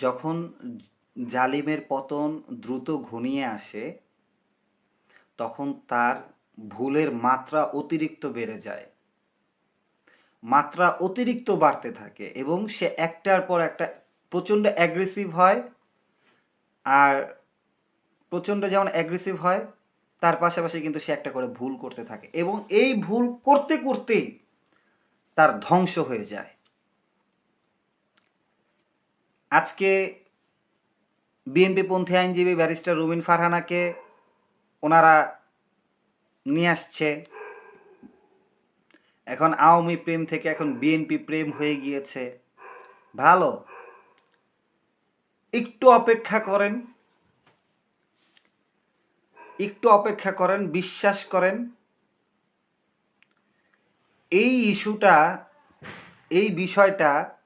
যখন জালিমের পতন দ্রুত ঘনিয়ে আসে, তখন তার ভুলের মাত্রা অতিরিক্ত বেড়ে যায়। মাত্রা অতিরিক্ত বাড়তে থাকে এবং সে একটার পর একটা প্রচণ্ড অ্যাগ্রেসিভ হয় আর প্রচণ্ড যেমন অ্যাগ্রেসিভ হয়, তার পাশাপাশি কিন্তু সে একটা করে ভুল করতে থাকে এবং এই ভুল করতে করতেই তার ধ্বংস হয়ে যায়। আজকে বিএনপি পন্থী আইনজীবী ব্যারিস্টার রুবিন ফারহানাকে ওনারা নিয়ে আসছে। এখন আওয়ামী প্রেম থেকে এখন বিএনপি প্রেম হয়ে গিয়েছে। ভালো। একটু অপেক্ষা করেন। একটু অপেক্ষা করেন, বিশ্বাস করেন। এই ইস্যুটা, এই বিষয়টা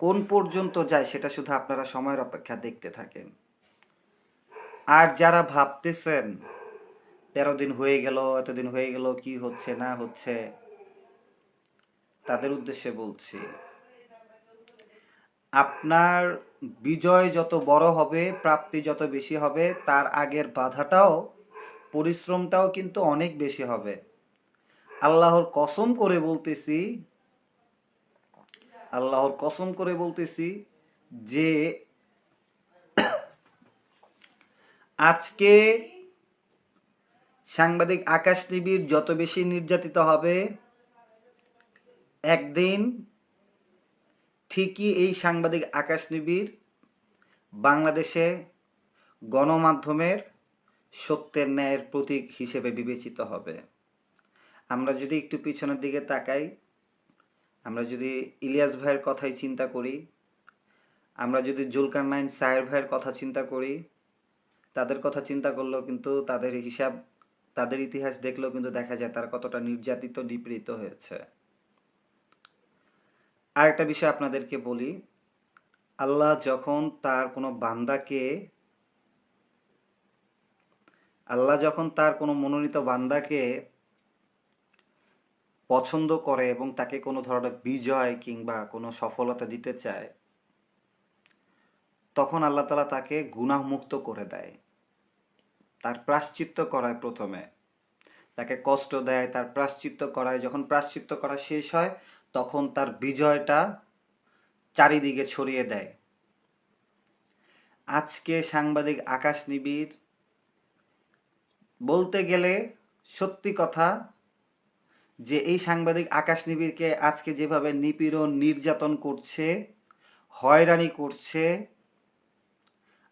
কোন পর্যন্ত যায় সেটা শুধু আপনারা সময়ের অপেক্ষা দেখতে থাকেন। আর যারা ভাবতেছেন, তেরো দিন হয়ে গেল, এতদিন হয়ে গেল, কি হচ্ছে, না হচ্ছে? তাদের উদ্দেশ্যে বলছি, আপনার বিজয় যত বড় হবে, প্রাপ্তি যত বেশি হবে, তার আগের বাধাটাও, পরিশ্রমটাও কিন্তু অনেক বেশি হবে। আল্লাহর কসম করে বলতেছি আল্লাহর কসম করে বলতেছি যে আজকে সাংবাদিক আকাশ নিবিড় যত বেশি নির্যাতিত হবে, একদিন ঠিকই এই সাংবাদিক আকাশ নিবিড় বাংলাদেশে গণমাধ্যমের সত্যের ন্যায়ের প্রতীক হিসেবে বিবেচিত হবে। আমরা যদি একটু পিছনের দিকে তাকাই আমরা যদি ইলিয়াস ভাইয়ের কথাই চিন্তা করি, আমরা যদি জুলকার নাইন সায়ের ভাইয়ের কথা চিন্তা করি, তাদের কথা চিন্তা করলেও কিন্তু তাদের হিসাব, তাদের ইতিহাস দেখলেও কিন্তু দেখা যায় তারা কতটা নির্যাতিত, নিপীড়িত হয়েছে। আর একটা বিষয় আপনাদেরকে বলি, আল্লাহ যখন তার কোনো বান্দাকে, আল্লাহ যখন তার কোনো মনোনীত বান্দাকে পছন্দ করে এবং তাকে কোনো ধরনের বিজয় কিংবা কোনো সফলতা দিতে চায়, তখন আল্লাহ তালা তাকে গুনাহমুক্ত করে দেয়। তার প্রাশ্চিত্য করায় প্রথমে। তাকে কষ্ট দেয়, তার প্রাশ্চিত্য করায়। যখন প্রাশ্চিত্য করা শেষ হয়, তখন তার বিজয়টা চারিদিকে ছড়িয়ে দেয়। আজকে সাংবাদিক আকাশ নিবিড়। বলতে গেলে সত্যি কথা যে এই সাংবাদিক আকাশ নিবিড়কে আজকে যেভাবে নিপীড়ন, নির্যাতন করছে, হয়রানি করছে,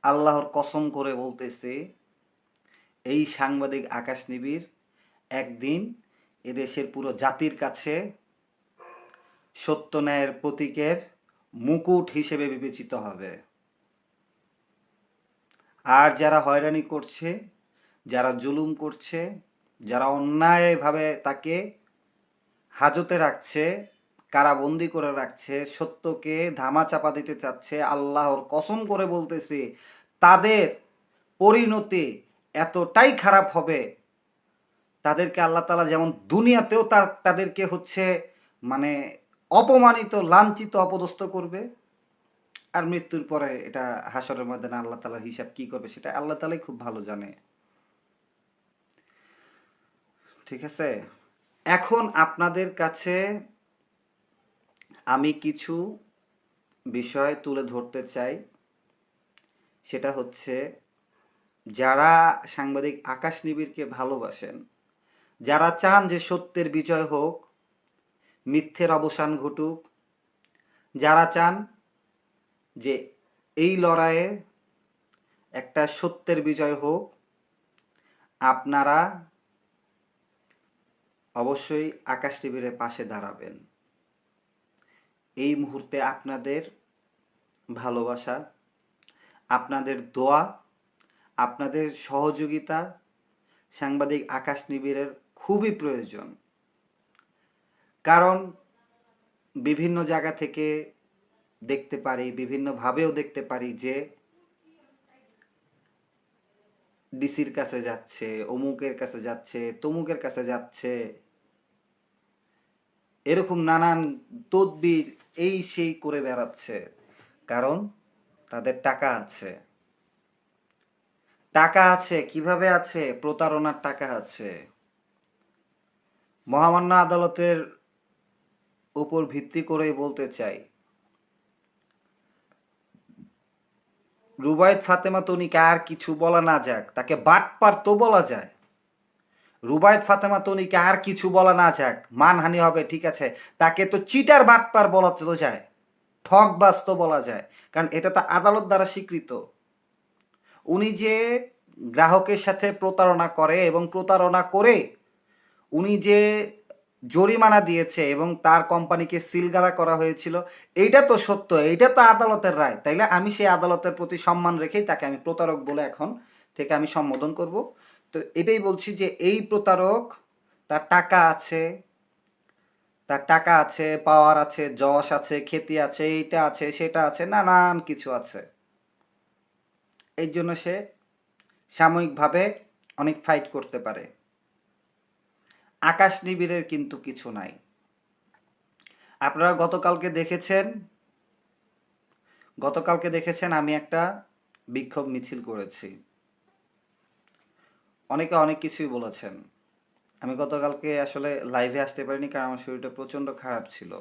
আল্লাহর কসম করে বলতেছে, এই সাংবাদিক আকাশ নিবিড় একদিন এদেশের পুরো জাতির কাছে সত্য ন্যায়ের প্রতীকের মুকুট হিসেবে বিবেচিত হবে। আর যারা হয়রানি করছে, যারা জুলুম করছে, যারা অন্যায়ভাবে তাকে হাজতে রাখছে, কারাবন্দি করে রাখছে, সত্যকে ধামা চাপা দিতে চাচ্ছে, আল্লাহর কসম করে বলতেছে, তাদের পরিণতি এতটাই খারাপ হবে। তাদেরকে আল্লাহ তালা যেমন দুনিয়াতেও তার, তাদেরকে হচ্ছে মানে অপমানিত, লাঞ্ছিত, অপদস্থ করবে, আর মৃত্যুর পরে এটা হাসরের ময়দানে আল্লাহ তালার হিসাব কি করবে সেটা আল্লাহ তালাই খুব ভালো জানে। ঠিক আছে? এখন আপনাদের কাছে আমি কিছু বিষয় তুলে ধরতে চাই। সেটা হচ্ছে, যারা সাংবাদিক আকাশ নিবিড়কে ভালোবাসেন, যারা চান যে সত্যের বিজয় হোক, মিথ্যের অবসান ঘটুক, যারা চান যে এই লড়াইয়ে একটা সত্যের বিজয় হোক, আপনারা অবশ্যই আকাশ টিভির পাশে দাঁড়াবেন। এই মুহূর্তে আপনাদের ভালোবাসা, আপনাদের দোয়া, আপনাদের সহযোগিতা সাংবাদিক আকাশ নিবিড়ের খুবই প্রয়োজন। কারণ বিভিন্ন জায়গা থেকে দেখতে পারি, বিভিন্নভাবেও দেখতে পারি যে ডিসির কাছে যাচ্ছে, অমুকের কাছে যাচ্ছে, তমুকের কাছে যাচ্ছে এরকম নানান তদবির এই সেই করে বেড়াচ্ছে। কারণ তাদের টাকা আছে। টাকা আছে, কীভাবে আছে? প্রতারণার টাকা আছে। মহামান্য আদালতের উপর ভিত্তি করেই বলতে চাই। রুবায়ত ফাতেমা তনিকে আর কিছু বলা না যাক, তাকে বাটপার তো বলা যায়। রুবায়ত ফাতেমা তনিকে আর কিছু বলা না যাক, মানহানি হবে, ঠিক আছে? তাকে তো চিটার বাটপার বলা তো যায় ঠকবাজ তো বলা যায়, কারণ এটা তো আদালত দ্বারা স্বীকৃত। উনি যে গ্রাহকের সাথে প্রতারণা করে এবং প্রতারণা করে উনি যে জরিমানা দিয়েছে এবং তার কোম্পানিকে সিলগালা করা হয়েছিল, এইটা তো সত্য, এইটা তো আদালতের রায়। তাইলে আমি সেই আদালতের প্রতি সম্মান রেখেই তাকে আমি প্রতারক বলে এখন থেকে আমি সম্বোধন করব। তো এটাই বলছি যে এই প্রতারক, তার টাকা আছে, তার টাকা আছে পাওয়ার আছে, যশ আছে, খ্যাতি আছে, এইটা আছে, সেটা আছে, নানান কিছু আছে। এই জন্য সে সাময়িকভাবে অনেক ফাইট করতে পারে। আকাশ নিবিড়ের কিন্তু কিছু নাই। আপনারা গতকালকে দেখেছেন গতকালকে দেখেছেন আমি একটা বিক্ষোভ মিছিল করেছি। অনেকে অনেক কিছুই বলেছেন। আমি গতকালকে আসলে লাইভে আসতে পারিনি কারণ আমার শরীরটা প্রচণ্ড খারাপ ছিল।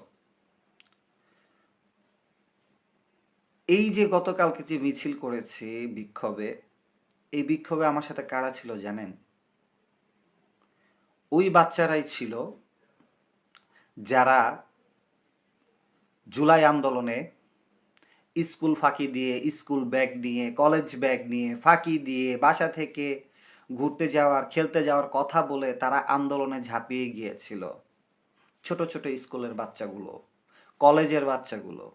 এই যে গতকালকে যে মিছিল করেছি বিক্ষোভে, এই বিক্ষোভে আমার সাথে কারা ছিল জানেন? ওই বাচ্চারাই ছিল যারা জুলাই আন্দোলনে স্কুল ফাঁকি দিয়ে, স্কুল ব্যাগ নিয়ে, কলেজ ব্যাগ নিয়ে, ফাঁকি দিয়ে, বাসা থেকে ঘুরতে যাওয়ার, খেলতে যাওয়ার কথা বলে তারা আন্দোলনে ঝাঁপিয়ে গিয়েছিল। ছোট ছোট স্কুলের বাচ্চাগুলো, কলেজের বাচ্চাগুলো।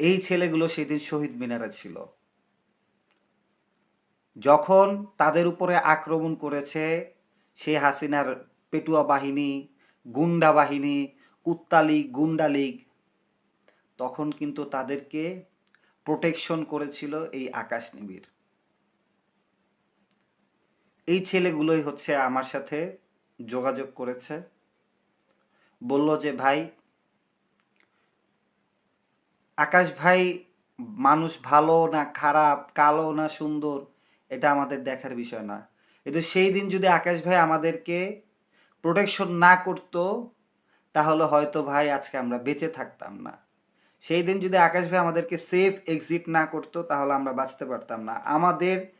এই ছেলেগুলো সেদিন শহীদ মিনারে ছিল। যখন তাদের উপরে আক্রমণ করেছে সেই হাসিনার পেটুয়া বাহিনী, গুন্ডা বাহিনী কুত্তা লীগ গুন্ডা লীগ, তখন কিন্তু তাদেরকে প্রোটেকশন করেছিল এই আকাশ নিবিড়। এই ছেলেগুলোই হচ্ছে আমার সাথে যোগাযোগ করেছে। বলল যে, ভাই, আকাশ ভাই মানুষ ভালো না খারাপ, কালো না সুন্দর, এটা আমাদের দেখার বিষয় না। কিন্তু সেই দিন যদি আকাশ ভাই আমাদেরকে প্রোটেকশন না করতো, তাহলে হয়তো ভাই আজকে আমরা বেঁচে থাকতাম না। সেই দিন যদি আকাশ ভাই আমাদেরকে সেফ এক্সিট না করতো, তাহলে আমরা বাঁচতে পারতাম না। আমাদের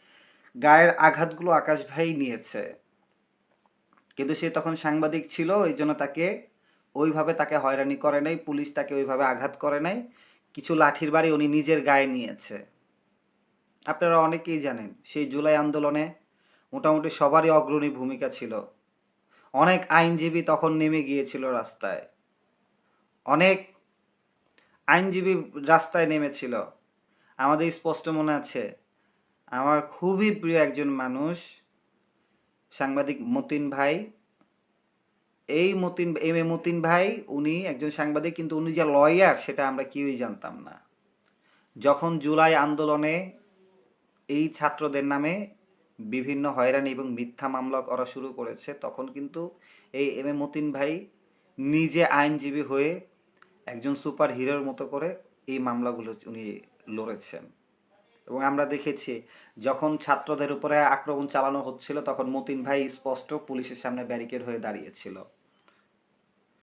গায়ের আঘাতগুলো আকাশ ভাই নিয়েছে। কিন্তু সে তখন সাংবাদিক ছিল, ওই জন্য তাকে ওইভাবে তাকে হয়রানি করে নাই, পুলিশ তাকে ওইভাবে আঘাত করে নাই। কিছু লাঠির বাড়ি উনি নিজের গায়ে নিয়েছে। আপনারা অনেকেই জানেন, সেই জুলাই আন্দোলনে মোটামুটি সবারই অগ্রণী ভূমিকা ছিল। অনেক আইনজীবী তখন নেমে গিয়েছিল রাস্তায়। অনেক আইনজীবী রাস্তায় নেমেছিল। আমাদের স্পষ্ট মনে আছে আমার খুবই প্রিয় একজন মানুষ, সাংবাদিক মতিন ভাই। এই মতিন, এম এ মতিন ভাই, উনি একজন সাংবাদিক, কিন্তু উনি যে লয়ার সেটা আমরা কেউই জানতাম না। যখন জুলাই আন্দোলনে এই ছাত্রদের নামে বিভিন্ন হয়রানি এবং মিথ্যা মামলা করা শুরু করেছে, তখন কিন্তু এই এম এ মতিন ভাই নিজে আইনজীবী হয়ে একজন সুপার হিরোর মতো করে এই মামলাগুলো উনি লড়েছেন। এবং আমরা দেখেছি যখন ছাত্রদের উপরে আক্রমণ চালানো হচ্ছিল, তখন মতিন ভাই স্পষ্ট পুলিশের সামনে ব্যারিকেড হয়ে দাঁড়িয়েছিল।